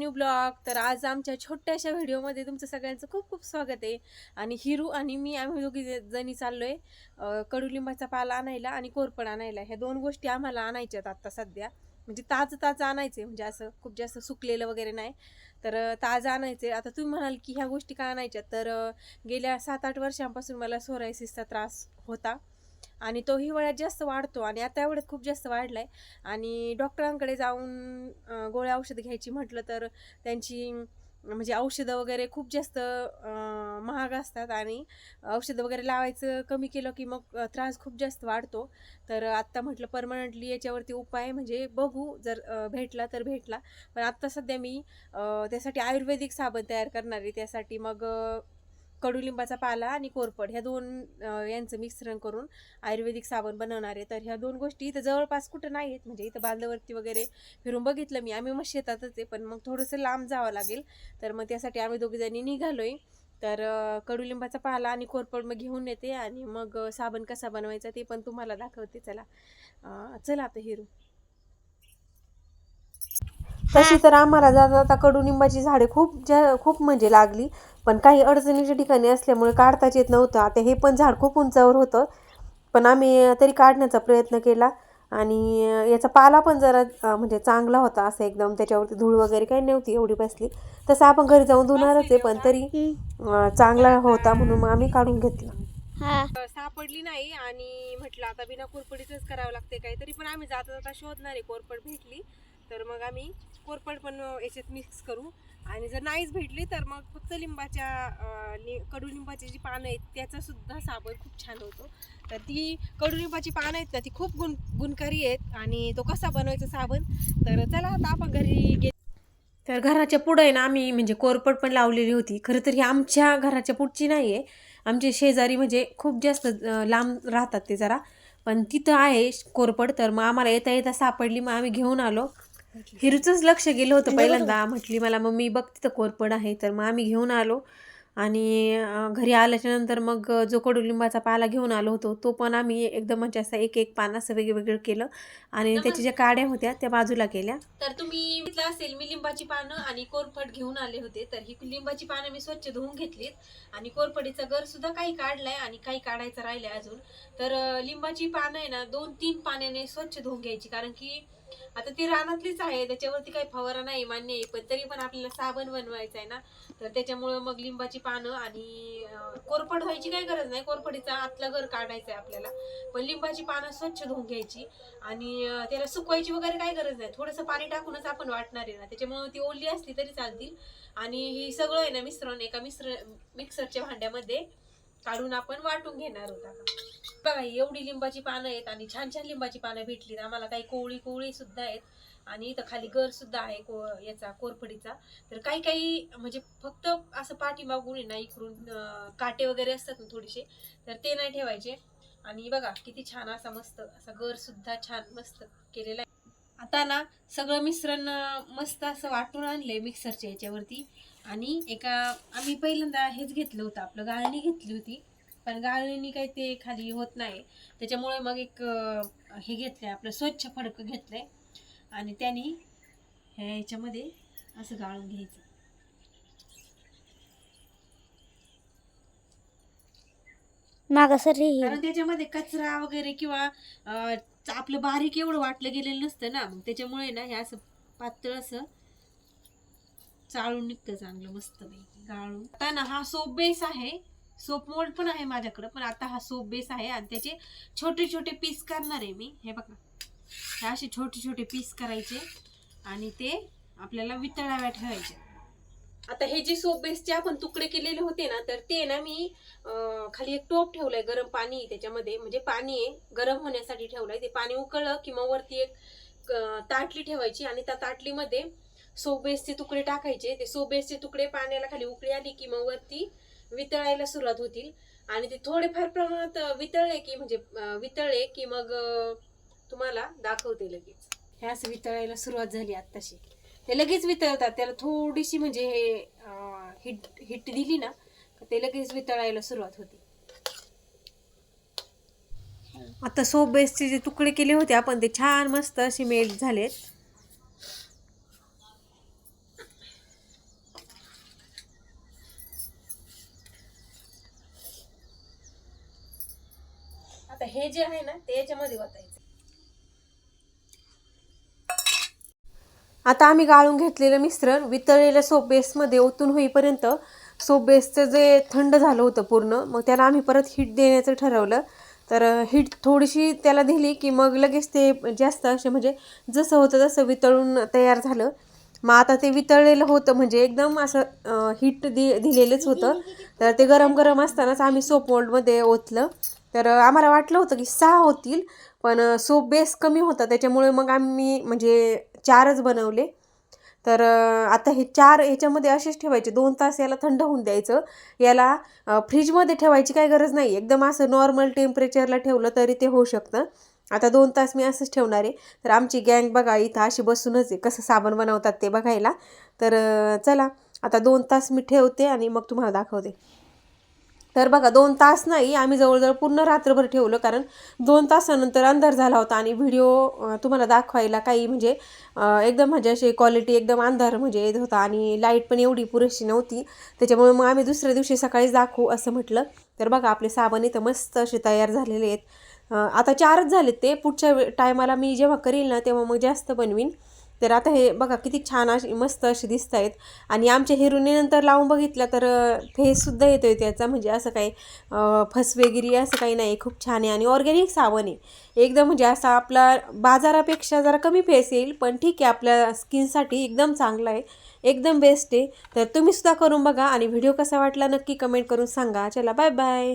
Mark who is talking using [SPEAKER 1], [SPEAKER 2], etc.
[SPEAKER 1] New blog. तर आज आमच्या छोट्याशा व्हिडिओमध्ये तुमचं सगळ्यांचं खूप खूप स्वागत आहे. आणि हिरू आणि मी आम्ही दोघी जणी चाललो आहे कडुलिंबाचा पाला आणायला आणि कोरपड आणायला. ह्या दोन गोष्टी आम्हाला आणायच्यात आत्ता सध्या. म्हणजे ताजं ताजं आणायचे म्हणजे असं खूप जास्त सुकलेलं वगैरे नाही. तर ताजं आणायचे आता तुम्ही म्हणाल की ह्या गोष्टी का आणायच्यात तर गेल्या सात आठ वर्षांपासून मला सोरायसिसचा त्रास होता. आणि तो हिवाळ्यात जास्त वाढतो आणि आता एवढ्यात खूप जास्त वाढलाय. आणि डॉक्टरांकडे जाऊन गोळ्या औषध घ्यायची म्हटलं तर त्यांची म्हणजे औषधं वगैरे खूप जास्त महाग असतात आणि औषधं वगैरे लावायचं कमी केलं की मग त्रास खूप जास्त वाढतो. तर आत्ता म्हटलं परमनंटली याच्यावरती उपाय म्हणजे बघू जर भेटला तर भेटला. पण आत्ता सध्या मी त्यासाठी आयुर्वेदिक साबण तयार करणार आहे. त्यासाठी मग कडुलिंबाचा पाला आणि कोरपड ह्या दोन यांचं मिश्रण करून आयुर्वेदिक साबण बनवणार आहे. तर ह्या दोन गोष्टी इथं जवळपास कुठं नाही आहेत म्हणजे इथं बांधवरती वगैरे फिरून बघितलं मी. आम्ही मग शेतातच आहे. पण मग थोडंसं लांब जावं लागेल. तर मग त्यासाठी आम्ही दोघीजणी निघालो निघालोय. तर कडुलिंबाचा पाला आणि कोरपड मग घेऊन येते आणि मग साबण कसा बनवायचा ते पण तुम्हाला दाखवते. चला चला आता हिरू. तशी तर आम्हाला जाता जाता कडुनिंबाची झाडे खूप जा खूप म्हणजे लागली. पण काही अडचणीच्या ठिकाणी असल्यामुळे काढताच येत नव्हतं. आता हे पण झाड खूप उंचावर होतं. पण आम्ही तरी काढण्याचा प्रयत्न केला. आणि याचा पाला पण जरा म्हणजे चांगला होता. असं एकदम त्याच्यावरती धूळ वगैरे काही नव्हती एवढी बसली. तसं आपण घरी जाऊन धुणारच आहे. पण तरी चांगला होता म्हणून मग आम्ही काढून घेतला.
[SPEAKER 2] हा.
[SPEAKER 1] सापडली नाही. आणि म्हटलं आता बिना कोरपडीच करावं लागते काहीतरी. पण आम्ही जाता जाता शोधणार आहे कोरपड भेटली. तर मग आम्ही कोरपड पण याच्यात मिक्स करू. आणि जर नाहीच भेटली तर मग फक्त लिंबाच्या कडुलिंबाची जी पानं आहेत त्याचा सुद्धा साबण खूप छान होतो. तर ती कडुलिंबाची पानं आहेत ना ती खूप गुण गुणकारी आहेत आणि तो कसा बनवायचा साबण? तर चला आता आपण घरी गे तर घराच्या पुढं आहे ना आम्ही म्हणजे कोरपड पण लावलेली होती. खरं तर ही आमच्या घराच्या पुढची नाही आहे आमचे शेजारी म्हणजे खूप जास्त लांब राहतात ते जरा. पण तिथं आहे कोरपड तर मग आम्हाला येता येता सापडली मग आम्ही घेऊन आलो. हिरूचंच लक्ष गेलं होतं पहिल्यांदा. म्हटली मला मम्मी बघ तिथं कोरपड आहे. तर मग आम्ही घेऊन आलो. आणि घरी आल्याच्यानंतर मग जो कडुलिंबाचा पाला घेऊन आलो होतो तो पण आम्ही एकदम म्हणजे असं एक एक पान असं वेगवेगळं केलं. आणि त्याच्या ज्या काड्या होत्या त्या बाजूला केल्या. तर तुम्ही म्हटलं असेल मी लिंबाची पानं आणि कोरफड घेऊन आले होते. तर ही लिंबाची पानं मी स्वच्छ धुवून घेतलीत. आणि कोरफडीचा गर सुद्धा काही काढलाय आणि काही काढायचं राहिलंय अजून. तर लिंबाची पानं आहे ना दोन तीन पाण्याने स्वच्छ धुवून घ्यायची. कारण की आता ती रानातलीच आहे त्याच्यावरती काही फवारा नाही मान्य आहे पण तरी पण आपल्याला साबण बनवायचं आहे ना. तर त्याच्यामुळं मग लिंबाची पानं आणि कोरफड व्हायची काही गरज नाही कोरफडीचा आतला घर काढायचा आहे आपल्याला. पण लिंबाची पानं स्वच्छ धुवून घ्यायची आणि त्याला सुकवायची वगैरे काही गरज नाही. थोडंसं पाणी टाकूनच आपण वाटणार आहे ना. त्याच्यामुळे ती ओली असली तरी चालतील. आणि हे सगळं आहे ना मिश्रण एका मिश्र मिक्सरच्या भांड्यामध्ये काढून आपण वाटून घेणार आहोत बघा एवढी लिंबाची पानं आहेत आणि छान छान लिंबाची पानं भेटली आम्हाला काही कोवळी कोवळी सुद्धा आहेत. आणि इथं खाली गर सुद्धा आहे को याचा कोरफडीचा. तर काही काही म्हणजे फक्त असं पाठीमागून आहे ना इकडून काटे वगैरे असतात ना थोडेसे तर ते नाही ठेवायचे. आणि बघा किती छान असा मस्त असा गर सुद्धा छान मस्त केलेला आहे. आता ना सगळं मिश्रण मस्त असं वाटून आणलंय मिक्सरच्या याच्यावरती. आणि एका आम्ही पहिल्यांदा हेच घेतलं होतं. आपलं गाळणी घेतली होती. पण गाळणीने काही ते खाली होत नाही. त्याच्यामुळे मग एक हे घेतलंय आपलं स्वच्छ फडकं घेतलंय. आणि त्याने ह्या याच्यामध्ये असं गाळून घ्यायचं.
[SPEAKER 2] माग सर
[SPEAKER 1] कारण त्याच्यामध्ये कचरा वगैरे किंवा आपलं बारीक एवढं वाटलं गेलेलं नसतं ना. मग त्याच्यामुळे ना हे असं पातळ असं चाळून निघतं चांगलं मस्त गाळून. आता ना हा सोप बेस आहे. सोप मोल्ड पण आहे माझ्याकडं पण आता हा सोप बेस आहे आणि त्याचे छोटे छोटे पीस करणार आहे मी. हे बघा. हे असे छोटे छोटे पीस करायचे आणि ते आपल्याला वितळाव्या ठेवायचे. आता हे जे सोप बेसचे आपण तुकडे केलेले होते ना तर ते ना मी खाली एक टोप ठेवलाय गरम पाणी त्याच्यामध्ये. म्हणजे पाणी आहे गरम होण्यासाठी ठेवलंय. ते पाणी उकळलं किंवा वरती एक ताटली ठेवायची आणि त्या ताटलीमध्ये सोबेसचे तुकडे टाकायचे. ते सोबेसचे तुकडे पाण्याला खाली उकळी आली की मग वरती वितळायला सुरुवात होतील. आणि ते थोडेफार प्रमाणात वितळले की म्हणजे वितळले की मग तुम्हाला दाखवते लगेच. हे असं वितळायला सुरुवात झाली आत्ताशी. ते लगेच वितळतात. त्याला थोडीशी म्हणजे हे हिट हिट दिली ना ते लगेच वितळायला सुरुवात होते. आता सोप बेसचे जे तुकडे केले होते आपण ते छान मस्त असे मेल्ट झालेत. हे जे आहे ना ते याच्यामध्ये वाटायचं आता आम्ही गाळून घेतलेलं मिश्रण वितळलेल्या सोप बेसमध्ये ओतून होईपर्यंत सोप बेसचं जे थंड झालं होतं पूर्ण मग त्याला आम्ही परत हीट देण्याचं ठरवलं. तर हीट थोडीशी त्याला दिली की मग लगेच ते जास्त असे म्हणजे जसं होतं तसं वितळून तयार झालं. मग आता ते वितळलेलं होतं म्हणजे एकदम असं हीट दि दिलेलंच होतं. तर ते गरम गरम असतानाच आम्ही सोप मोल्डमध्ये ओतलं. तर आम्हाला वाटलं होतं की सहा होतील पण सो बेस कमी होता. त्याच्यामुळे मग आम्ही म्हणजे चारच बनवले. तर आता हे चार ह्याच्यामध्ये असेच ठेवायचे. दोन तास याला थंड होऊन द्यायचं. याला फ्रीजमध्ये ठेवायची काही गरज नाही एकदम असं नॉर्मल टेम्परेचरला ठेवलं तरी ते होऊ शकतं. आता दोन तास मी असंच ठेवणार आहे. तर आमची गँग बघा इथं अशी बसूनच आहे. कसं साबण बनवतात ते बघायला. तर चला आता दोन तास मी ठेवते आणि मग तुम्हाला दाखवते. तर बघा दोन तास नाही आम्ही जवळजवळ पूर्ण रात्रभर ठेवलं कारण दोन तासानंतर अंधार झाला होता आणि व्हिडिओ तुम्हाला दाखवायला काही म्हणजे एकदम म्हणजे अशी क्वालिटी एकदम अंधार म्हणजे येत होता आणि लाइट पण एवढी पुरेशी नव्हती. त्याच्यामुळे मग आम्ही दुसऱ्या दिवशी सकाळीच दाखवू असं म्हटलं. तर बघा आपले साबण इथं मस्त असे तयार झालेले आहेत. आता चारच झालेत ते. पुढच्या टायमाला मी जेव्हा करील ना तेव्हा मग जास्त बनवीन. तर आता हे बघा किती छान अशी मस्त अशी दिसत आहेत आणि आमच्या हिरुनीनंतर लावून बघितलं तर फेससुद्धा येतो आहे त्याचा. म्हणजे असं काही फसवेगिरी असं काही नाही. खूप छान आहे आणि ऑर्गॅनिक साबण आहे. एकदम म्हणजे असा आपला बाजारापेक्षा जरा कमी फेस येईल पण ठीक आहे. आपल्या स्किनसाठी एकदम चांगला आहे. एकदम बेस्ट आहे. तर तुम्ही सुद्धा करून बघा आणि व्हिडिओ कसा वाटला नक्की कमेंट करून सांगा. चला बाय बाय